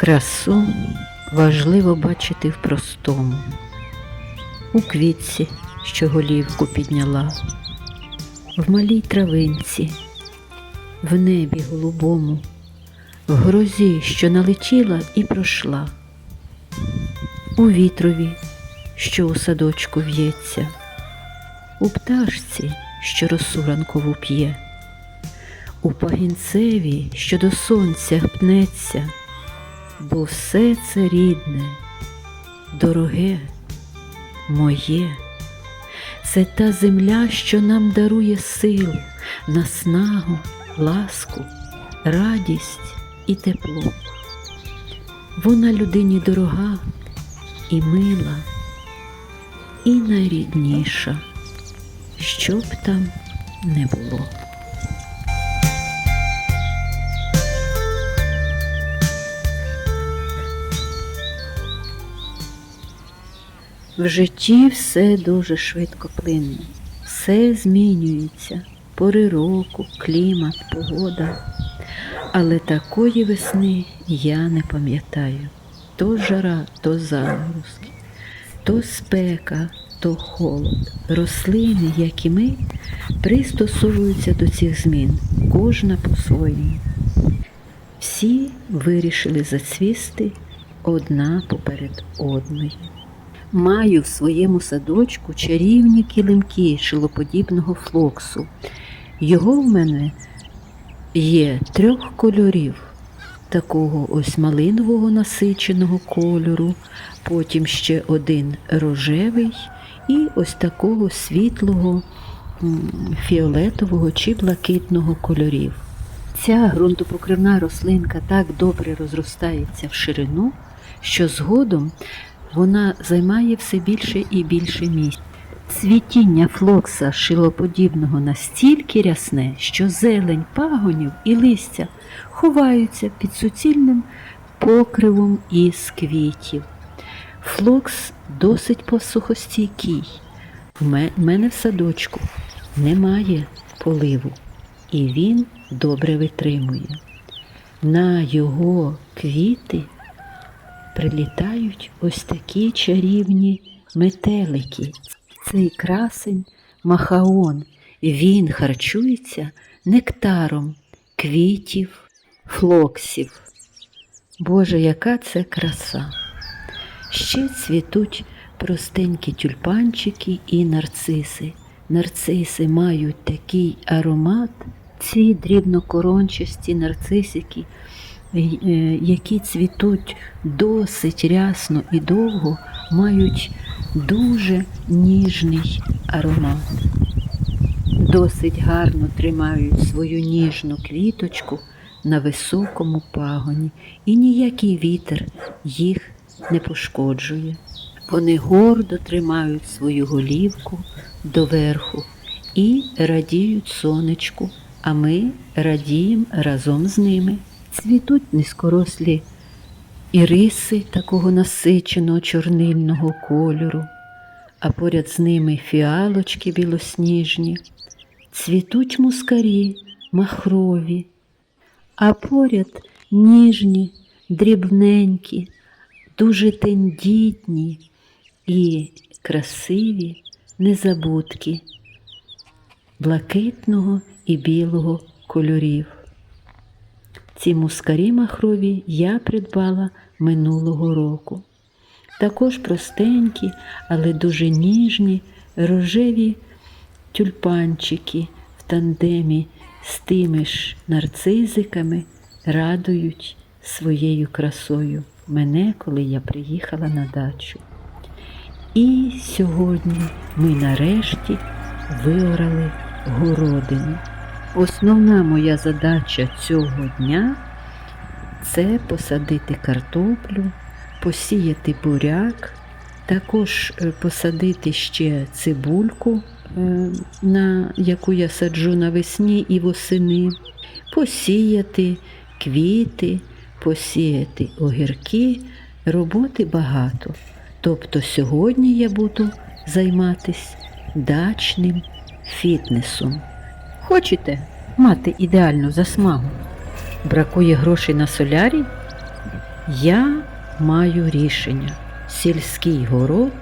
Красу важливо бачити в простому, у квітці, що голівку підняла, в малій травинці, в небі голубому, в грозі, що налетіла і пройшла, у вітрові, що у садочку в'ється, у пташці, що росу ранкову п'є, у пагінцеві, що до сонця пнеться бо все це рідне, дороге, моє, це та земля, що нам дарує силу, наснагу, ласку, радість і тепло. Вона людині дорога і мила, і найрідніша, що б там не було. В житті все дуже швидко плине, все змінюється, пори року, клімат, погода. Але такої весни я не пам'ятаю. То жара, то заморозки, то спека, то холод. Рослини, як і ми, пристосовуються до цих змін, кожна по-своєму. Всі вирішили зацвісти одна поперед одної. Маю в своєму садочку чарівні килимки шилоподібного флоксу. Його в мене є трьох кольорів. Такого ось малинового насиченого кольору, потім ще один рожевий і ось такого світлого фіолетового чи блакитного кольорів. Ця ґрунтопокривна рослинка так добре розростається в ширину, що згодом вона займає все більше і більше місць. Цвітіння флокса шилоподібного настільки рясне, що зелень пагонів і листя ховаються під суцільним покривом із квітів. Флокс досить посухостійкий. У мене в садочку немає поливу, і він добре витримує. На його квіти прилітають ось такі чарівні метелики. Цей красень махаон. Він харчується нектаром квітів, флоксів. Боже, яка це краса! Ще цвітуть простенькі тюльпанчики і нарциси. Нарциси мають такий аромат, ці дрібнокорончасті нарцисики, які цвітуть досить рясно і довго, мають дуже ніжний аромат. Досить гарно тримають свою ніжну квіточку на високому пагоні, і ніякий вітер їх не пошкоджує. Вони гордо тримають свою голівку доверху і радіють сонечку, а ми радіємо разом з ними. Цвітуть низькорослі іриси такого насиченого чорнильного кольору, а поряд з ними фіалочки білосніжні, цвітуть мускарі махрові, а поряд ніжні, дрібненькі, дуже тендітні і красиві незабудки блакитного і білого кольорів. Ці мускарі махрові я придбала минулого року. Також простенькі, але дуже ніжні рожеві тюльпанчики в тандемі з тими ж нарцизиками радують своєю красою мене, коли я приїхала на дачу. І сьогодні ми нарешті виорали городину. Основна моя задача цього дня це посадити картоплю, посіяти буряк, також е, посадити ще цибульку, е, на яку я саджу навесні і восени, посіяти квіти, посіяти огірки, роботи багато. Тобто сьогодні я буду займатися дачним фітнесом. Хочете мати ідеальну засмагу? Бракує грошей на солярій? Я маю рішення. Сільський город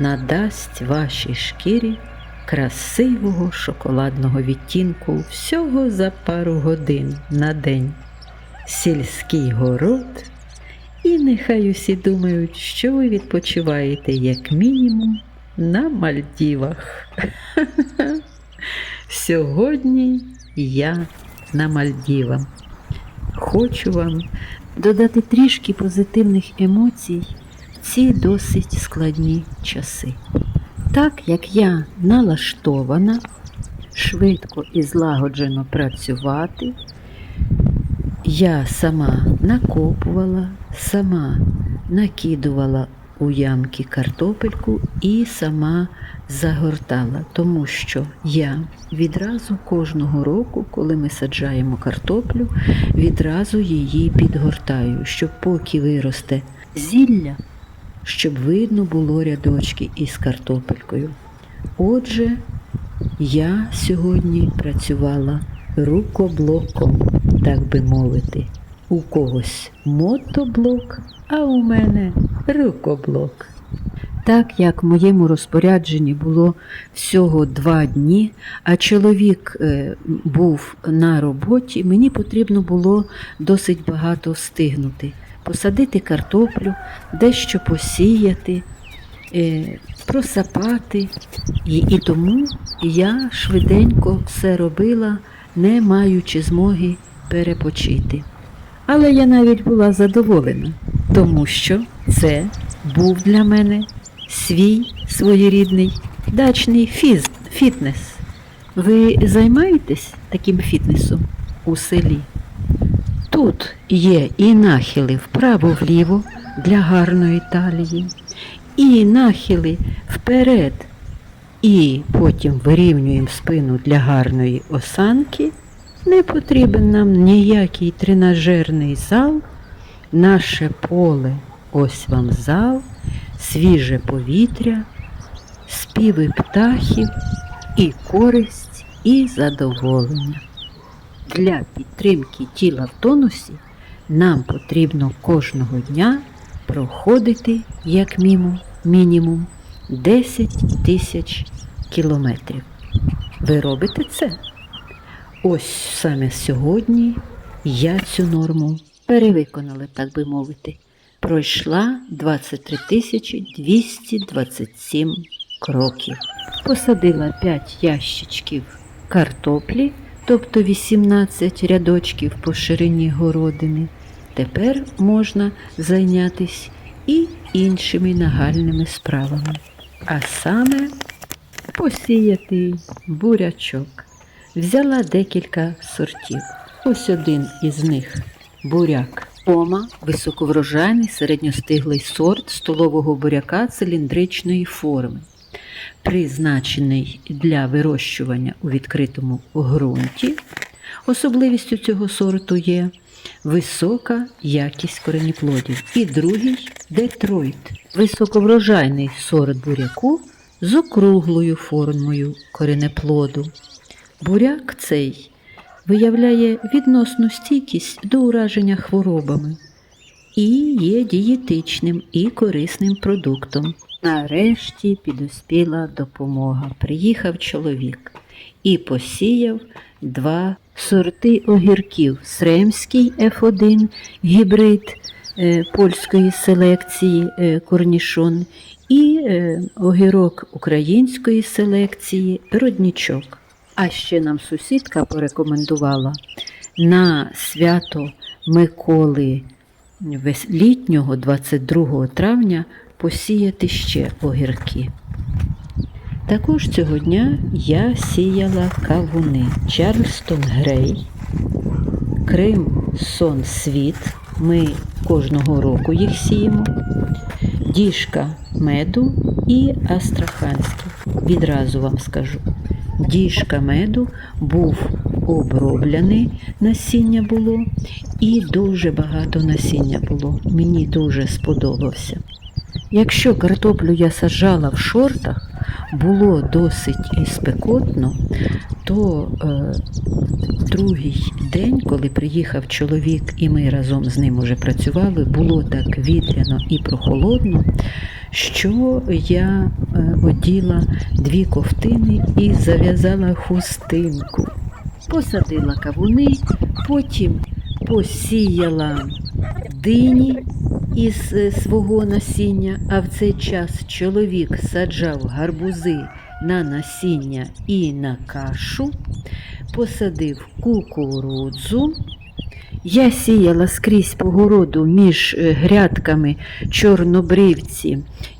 надасть вашій шкірі красивого шоколадного відтінку всього за пару годин на день. Сільський город. І нехай усі думають, що ви відпочиваєте як мінімум на Мальдівах. Сьогодні я на Мальдівах. Хочу вам додати трішки позитивних емоцій в ці досить складні часи. Так як я налаштована швидко і злагоджено працювати, я сама накопувала, сама накидувала у ямки картопельку і сама загортала, тому що я відразу кожного року, коли ми саджаємо картоплю, відразу її підгортаю, щоб поки виросте зілля, щоб видно було рядочки із картопелькою. Отже, я сьогодні працювала рукоблоком, так би мовити. У когось мотоблок, а у мене рукоблок. Так як в моєму розпорядженні було всього два дні, а чоловік е, був на роботі, мені потрібно було досить багато встигнути. Посадити картоплю, дещо посіяти, е, просапати. І, і тому я швиденько все робила, не маючи змоги перепочити. Але я навіть була задоволена, тому що це був для мене свій своєрідний дачний фіз, фітнес. Ви займаєтесь таким фітнесом у селі? Тут є і нахили вправо-вліво для гарної талії, і нахили вперед, і потім вирівнюємо спину для гарної осанки. Не потрібен нам ніякий тренажерний зал, наше поле, ось вам зал, свіже повітря, співи птахів і користь, і задоволення. Для підтримки тіла в тонусі нам потрібно кожного дня проходити як мінімум, мінімум 10 тисяч кілометрів. Ви робите це? Ось саме сьогодні я цю норму перевиконала, так би мовити. Пройшла 23 тисячі 227 кроків. Посадила 5 ящичків картоплі, тобто 18 рядочків по ширині городини. Тепер можна зайнятися і іншими нагальними справами. А саме посіяти бурячок. Взяла декілька сортів. Ось один із них буряк. Ома високоврожайний середньостиглий сорт столового буряка циліндричної форми, призначений для вирощування у відкритому ґрунті. Особливістю цього сорту є висока якість коренеплодів. І другий Детройт, високоврожайний сорт буряку з округлою формою коренеплоду. Буряк цей виявляє відносну стійкість до ураження хворобами і є дієтичним і корисним продуктом. Нарешті підоспіла допомога. Приїхав чоловік і посіяв два сорти огірків: Сремський F1 гібрид е, польської селекції е, корнішон і е, огірок української селекції роднічок. А ще нам сусідка порекомендувала на свято Миколи літнього 22 травня посіяти ще огірки. Також цього дня я сіяла кавуни Чарльстон Грей, Крим Сон Світ. Ми кожного року їх сіємо, діжка меду і астраханський. Відразу вам скажу. Діжка меду був оброблений, насіння було, і дуже багато насіння було. Мені дуже сподобався. Якщо картоплю я саджала в шортах, було досить спекотно, то е, другий день, коли приїхав чоловік, і ми разом з ним уже працювали, було так вітряно і прохолодно, що я е, оділа дві ковтини і зав'язала хустинку. Посадила кавуни, потім посіяла дині із е, свого насіння, а в цей час чоловік саджав гарбузи на насіння і на кашу, посадив кукурудзу. Я сіяла скрізь по городу між е, грядками чорнобривці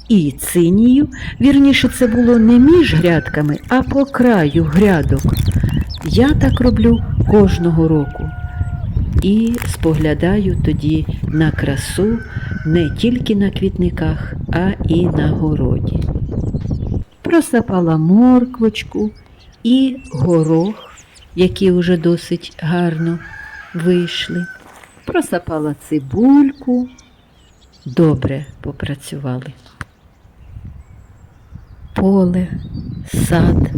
і цинію. Вірніше, це було не між грядками, а по краю грядок. Я так роблю кожного року і споглядаю тоді на красу не тільки на квітниках, а і на городі. Просапала морквочку і горох, які вже досить гарно вийшли. Просапала цибульку, добре попрацювали. Поле, сад,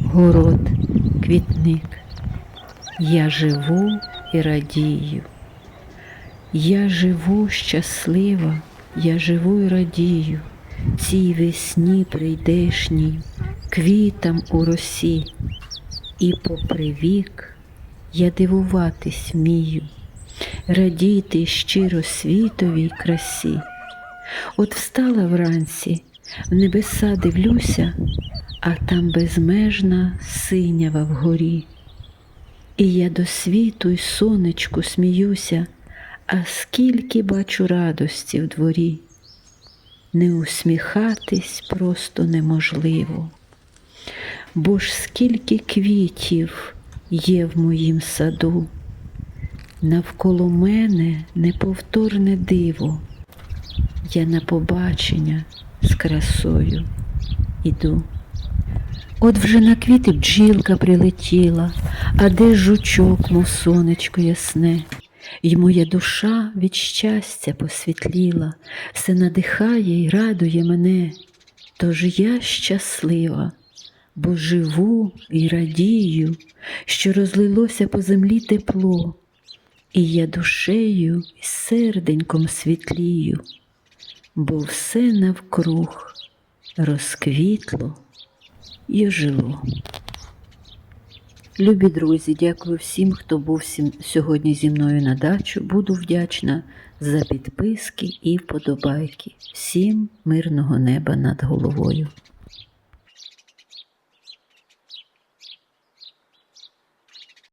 город, квітник. Я живу і радію. Я живу щаслива, я живу і радію, цій весні прийдешній, квітам у росі, і попри вік я дивуватись вмію, радіти щиро світовій красі. От встала вранці, в небеса дивлюся, а там безмежна синява вгорі. І я до світу й сонечку сміюся, а скільки бачу радості в дворі. Не усміхатись просто неможливо, бо ж скільки квітів є в моїм саду, навколо мене неповторне диво, я на побачення з красою іду. От вже на квіти бджілка прилетіла, а де жучок, мов сонечко ясне, й моя душа від щастя посвітліла, все надихає й радує мене. Тож я щаслива, бо живу і радію, що розлилося по землі тепло, і я душею і серденьком світлію, бо все навкруг розквітло і жило. Любі друзі, дякую всім, хто був сьогодні зі мною на дачу. Буду вдячна за підписки і вподобайки. Всім мирного неба над головою.